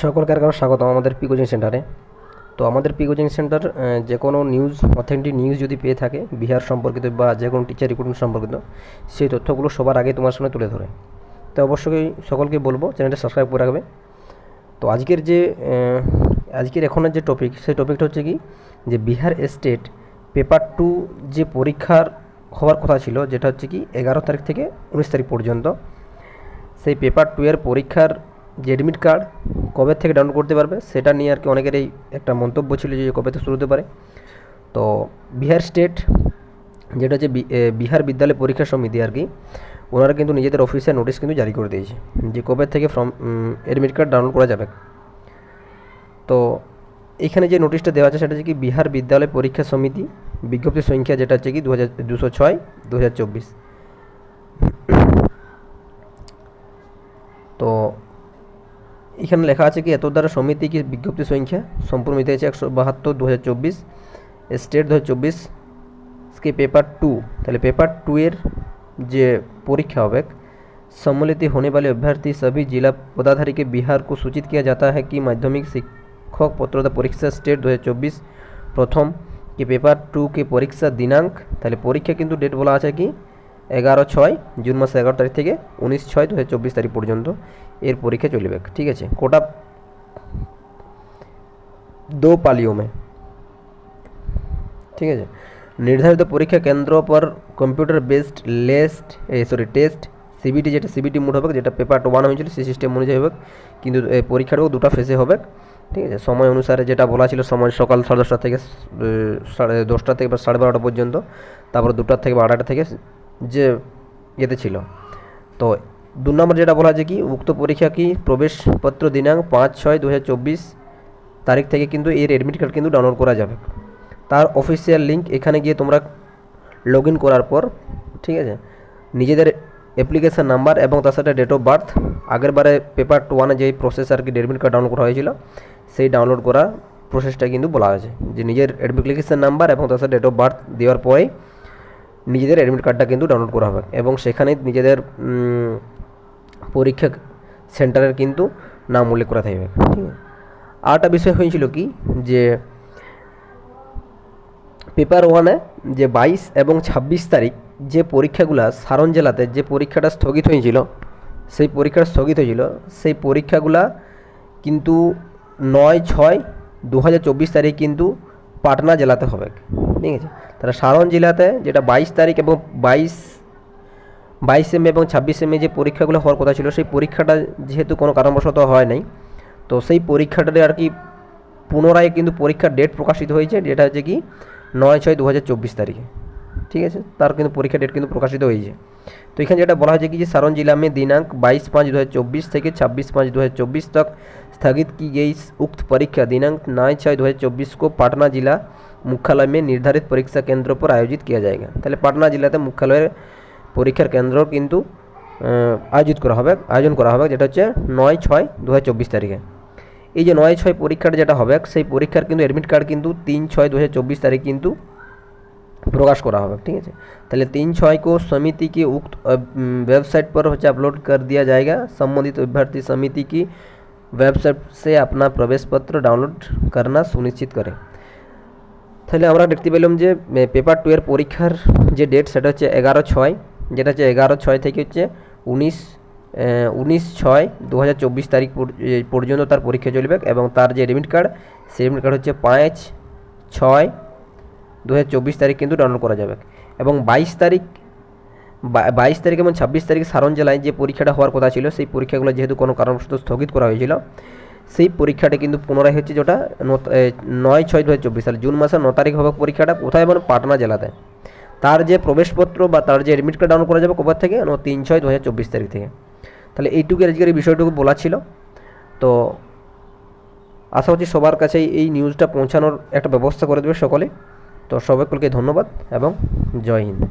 সকলকে আর স্বাগতম আমাদের পি কোচিং সেন্টারে তো আমাদের পি কোচিং সেন্টার যে কোনো নিউজ অথেন্টিক নিউজ যদি পেয়ে থাকে, বিহার সম্পর্কিত বা যে কোনো টিচার রিক্রুটমেন্ট সম্পর্কিত, সেই তথ্যগুলো সবার আগে তোমার সামনে তুলে ধরে। তো অবশ্যই সকলকে বলব চ্যানেলটা সাবস্ক্রাইব করে রাখবে। তো আজকের যে আজকের এখনের যে টপিক সেই টপিকটা হচ্ছে কি? যে বিহার স্টেট পেপার টু যে পরীক্ষার হওয়ার কথা ছিল, যেটা হচ্ছে কি, এগারো তারিখ থেকে উনিশ তারিখ পর্যন্ত, সেই পেপার টু এর পরীক্ষার যে এডমিট কার্ড কবে থেকে ডাউনলোড করতে পারবে, সেটা নিয়ে আর কি অনেকেরই একটা মন্তব্য ছিল যে কবে থেকে শুরু হতে পারে। তো বিহার স্টেট যেটা হচ্ছে বিহার বিদ্যালয় পরীক্ষা সমিতি আর কি, ওনারা কিন্তু নিজেদের অফিসিয়াল নোটিশ কিন্তু জারি করে দিয়েছে যে কবে থেকে ফর্ম এডমিট কার্ড ডাউনলোড করা যাবে। তো এখানে যে নোটিশটা দেওয়া আছে, সেটা হচ্ছে কি বিহার বিদ্যালয় পরীক্ষা সমিতি বিজ্ঞপ্তি সংখ্যা যেটা হচ্ছে কি দু হাজার দুশো ছয় দু হাজার চব্বিশ। তো এখানে লেখা আছে কি এত দ্বারা সমিতি কি বিজ্ঞপ্তি সংখ্যা সম্পূর্ণ মিতে আছে একশো বাহাত্তর দু হাজার চব্বিশ স্টেট দু হাজার চব্বিশ के पेपर टू তাহলে পেপার টু এর যে পরীক্ষা হবে सम्मिलित होने वाले अभ्यर्थी सभी जिला पदाधिकारी के बिहार को सूचित किया जाता है कि माध्यमिक शिक्षक पत्रता परीक्षा स्टेट दो প্রথম কি পেপার টু কে পরীক্ষা দিনাঙ্ক তাহলে পরীক্ষা কিন্তু ডেট বলা আছে কি এগারো ছয় জুন মাসের এগারো তারিখ থেকে উনিশ ছয় দু হাজার চব্বিশ তারিখ পর্যন্ত এর পরীক্ষা চলবে ঠিক আছে কোটা दो पालियों में ঠিক আছে নির্ধারিত পরীক্ষা কেন্দ্র পর computer based lest sorry test CBT যেটা সিবিটি মোড হবে যেটা পেপার ওয়ান হয়েছিল সেই সিস্টেম অনুযায়ী হবে কিন্তু এই পরীক্ষাটাও দুটো ফেসে হবে ঠিক আছে সময় অনুসারে যেটা বলা ছিল সময় সকাল সাড়ে দশটা থেকে আহ, সাড়ে দশটা থেকে বা সাড়ে বারোটা পর্যন্ত তারপর দুটার থেকে বা আড়াইটা থেকে যে ইয়েতে ছিল। তো দু নম্বর যেটা বলা আছে কি, উক্ত পরীক্ষা কি প্রবেশপত্র দিনাঙ্ক পাঁচ ছয় দু তারিখ থেকে কিন্তু এর অ্যাডমিট কার্ড কিন্তু ডাউনলোড করা যাবে। তার অফিসিয়াল লিঙ্ক এখানে গিয়ে তোমরা লগ করার পর, ঠিক আছে, নিজেদের অ্যাপ্লিকেশান নাম্বার এবং তার সাথে ডেট অফ বার্থ আগের বারে পেপার টু ওয়ানে যেই প্রসেস আর কি অ্যাডমিট কার্ড ডাউনলোড করা হয়েছিল, সেই ডাউনলোড করা প্রসেসটা কিন্তু বলা হয়েছে। যে নিজের অ্যাপ্লিকেশান নাম্বার এবং তার সাথে ডেট অফ বার্থ দেওয়ার পরেই নিজেদের অ্যাডমিট কার্ডটা কিন্তু ডাউনলোড করা হবে এবং সেখানে নিজেদের পরীক্ষা সেন্টারের কিন্তু নাম উল্লেখ করা থাকবে। ঠিক আছে আরেকটা বিষয় হয়েছিল কি? যে পেপার ওয়ানে যে বাইশ এবং ছাব্বিশ তারিখ যে পরীক্ষাগুলো সারণ জেলাতে যে পরীক্ষাটা স্থগিত হয়েছিল সেই পরীক্ষাটা স্থগিত হয়েছিল সেই পরীক্ষাগুলা কিন্তু নয় ছয় দু হাজার চব্বিশ তারিখ কিন্তু পাটনা জেলাতে হবে। ঠিক আছে তাহলে সারণ জেলাতে যেটা বাইশ তারিখ এবং বাইশ বাইশ এম এবং ছাব্বিশ এমে যে পরীক্ষাগুলো হওয়ার কথা ছিল সেই পরীক্ষাটা যেহেতু কোনো কারণবশত হয় নাই তো সেই পরীক্ষাটাতে আর কি পুনরায় কিন্তু পরীক্ষার ডেট প্রকাশিত হয়েছে যেটা হচ্ছে কি নয় ছয় দু হাজার চব্বিশ তারিখে ঠিক আছে তার কিন্তু পরীক্ষা ডেট কিন্তু প্রকাশিত হয়েছে তো এখানে যেটা বলা হয়েছে कि যে सारण जिला में दिनांक 22 पाँच दो हज़ार चौबीस থেকে ছাব্বিশ পাঁচ दो हज़ार चौबीस तक स्थगित की गई इस उक्त परीक्षा दिनांक नौ छः दो हज़ार चौबीस को पाटना जिला मुख्यालय में निर्धारित परीक्षा केंद्र पर आयोजित किया जाएगा তাহলে পাটনা জেলাতে মুখ্যালয়ের পরীক্ষার কেন্দ্র কিন্তু আহ, আয়োজিত করা হবে আয়োজন করা হবে যেটা হচ্ছে নয় ছয় দু হাজার চব্বিশ তারিখে এই যে নয় ছয় পরীক্ষাটা যেটা হবে সেই পরীক্ষার কিন্তু অ্যাডমিট কার্ড কিন্তু তিন ছয় দু হাজার চব্বিশ তারিখ কিন্তু प्रकाश करा होगा ठीक है তাহলে তিন ছয় को समिति की उक्त वेबसाइट पर হচ্ছে अपलोड कर दिया जाएगा संबंधित अभ्यर्थी समिति की वेबसाइट से अपना प्रवेश पत्र डाउनलोड करना सुनिश्चित करें তাহলে আমরা দেখতে পেলাম যে পেপার টু এর পরীক্ষার যে ডেট সেটা হচ্ছে এগারো ছয়, যেটা হচ্ছে এগারো ছয় থেকে হচ্ছে উনিশ উনিশ ছয় দু তারিখ পর- পর্যন্ত তার পরীক্ষা চলবে এবং তার যে এডমিট কার্ড সেই এডমিট কার্ড হচ্ছে পাঁচ ছয় দু হাজার চব্বিশ তারিখ কিন্তু ডাউনলোড করা যাবে। এবং বাইশ তারিখ বাইশ তারিখ এবং ছাব্বিশ তারিখ সারণ জেলায় যে পরীক্ষাটা হওয়ার কথা ছিল, সেই পরীক্ষাগুলো যেহেতু কোনো কারণবশত স্থগিত করা হয়েছিল সেই পরীক্ষাটা কিন্তু পুনরায় হচ্ছে যেটা নয় ছয় দু হাজার চব্বিশ সালে, জুন মাসের ন তারিখ হবে পরীক্ষাটা, কোথায় মানে পাটনা জেলাতে। তার যে প্রবেশপত্র বা তার যে অ্যাডমিট কার্ড ডাউনলোড করা যাবে কবার থেকে তিন ছয় দু হাজার চব্বিশ তারিখ থেকে। তাহলে এইটুকু আজকের এই বিষয়টুকু বলা ছিল। তো আশা করছি সবার কাছেই এই নিউজটা পৌঁছানোর একটা ব্যবস্থা করে দেবে সকলে। তো সবাইকে ধন্যবাদ এবং জয় হিন্দ।